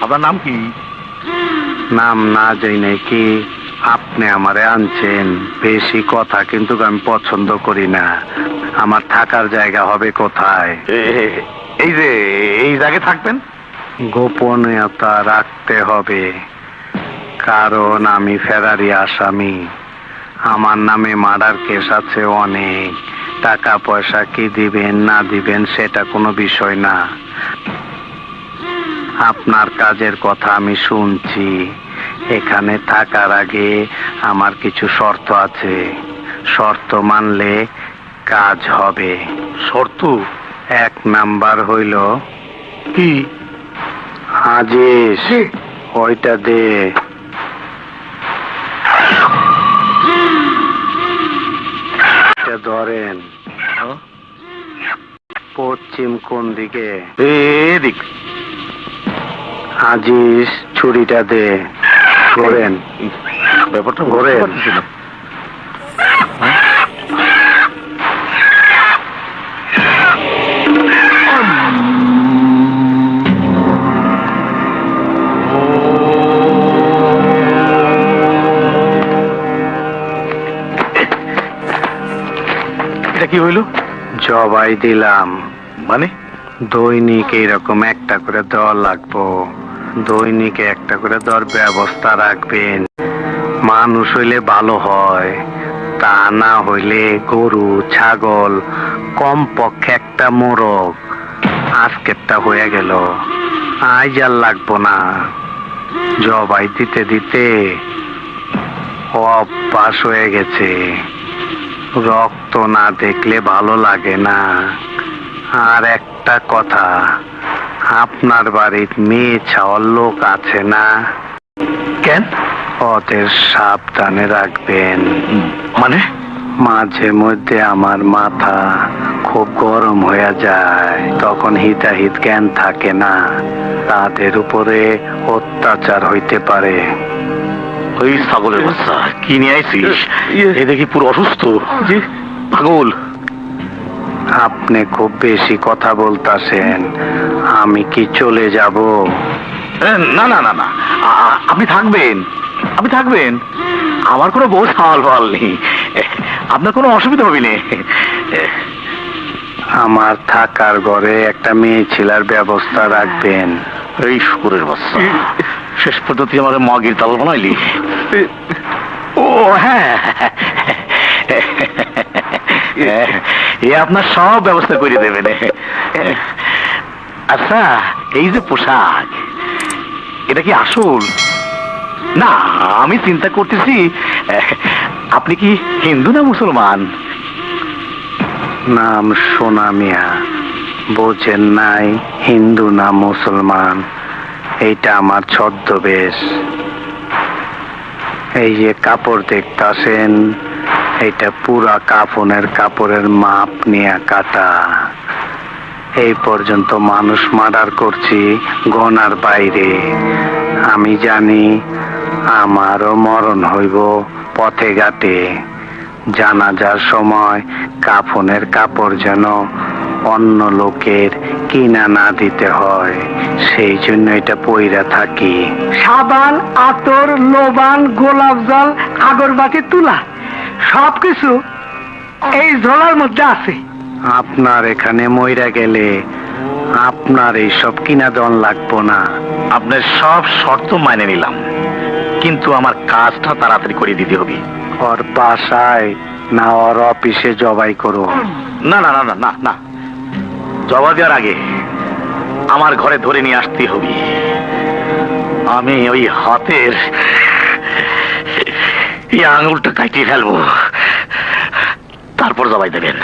আপনার নাম কি? নাম না যাই নাকি আপনি আমারে আনছেন? বেশি কথা কিন্তু আমি পছন্দ করি না। আমার থাকার জায়গা হবে কোথায়? এই যে এই জায়গায় থাকবেন? গোপনীয়তা রাখতে হবে। কারণ আমি ফেরারি আসামি। আমার নামে মার্ডার কেস আছে অনেক। টাকা পয়সা কি দিবেন না দিবেন সেটা কোনো বিষয় না। আপনার কাজের কথা আমি শুনছি। এখানে থাকার আগে আমার কিছু শর্ত আছে। শর্ত মানলে কাজ হবে। শর্ত? এক নাম্বার হইল কি? হাজিস ওইটা দে। ধরেন। পশ্চিম কোন দিকে? এদিক। হাজিস ছুরিটা দে। ধরেন ব্যাপারটা ঘোরেন। এটা কি হইল? জবাই দিলাম। মানে? দৈনিক এইরকম একটা করে দেওয়া লাগবো। দৈনিকে একটা করে দেওয়ার ব্যবস্থা রাখবেন। মানুষ হইলে ভালো হয়, তা না হইলে গরু, ছাগল কম পক্ষে একটা মোরগ। আজকেরটা হয়ে গেল, আজ আর লাগবো না। জবাই দিতে দিতে অভ্যাস হয়ে গেছে। রক্ত না দেখলে ভালো লাগে না। আর একটা কথা আপনার বাড়ির মেয়ে ছাওয়ার লোক আছে না? কেন? ওদের সাবধানে রাখবেন। মানে? মাঝে মধ্যে আমার মাথা খুব গরম হয়ে যায়। তখন হিতাহিত জ্ঞান থাকে না। তাদের উপরে অত্যাচার হইতে পারে। ওই ছাগলের বাচ্চা কি নিয়ে আইছিস? এ দেখি পুরো অসুস্থ। পাগল। আপনি খুব বেশি কথা বলতাছেন। আমি কি চলে যাব? না না না না। আপনি থাকবেন। আপনি থাকবেন। আমার কোনো বউ সাওয়াল ফাল নেই। আপনার কোনো অসুবিধা হবে না। আমার থাকার ঘরে একটা মেয়ে ছেলের ব্যবস্থা রাখবেন। এই শুকুরের বাচ্চা শেষ পর্যন্ত আমাকে মগির তাল বানাইলি। ও হ্যাঁ। এ আপনার সব ব্যবস্থা করে দেবেন। আচ্ছা এই যে পোশাক, এটা কি আসল? না, আমি চিন্তা করতেছি, আপনি কি হিন্দু না মুসলমান? নাম বোঝেন নাই হিন্দু না মুসলমান, এইটা আমার ছদ্মবেশ। এই যে কাপড় দেখতাছেন এইটা পুরা কাফনের কাপড়ের মাপ নিয়ে কাটা। এই পর্যন্ত মানুষ মার্ডার করছি গনার বাইরে। আমি জানি আমারও মরণ হইব পথে ঘাটে। জানাজার সময় কাফনের কাপড় যেন অন্য লোকের কিনা না দিতে হয়, সেই জন্য এটা পইরা থাকি। সাবান, আতর, লোবান, গোলাপ জল, আগরবাতি, তুলা। সবকিছু এই ঝোলার মধ্যে আছে। আপনার এখানে মইরা গেলে আপনার এইসব কিনা দন লাগবো না। আপনার সব শর্ত মানে নিলাম। কিন্তু আমার কাজটা তাড়াতাড়ি করে দিতে হবে। ওর বাসায় না ওর অফিসে জবাই করো। না না না না না না। জবাব দেওয়ার আগে আমার ঘরে ধরে নিয়ে আসতে হবে। আমি ওই হাতের এই আঙুলটা কাটিয়ে ফেলব। তারপর জবাই দেবেন।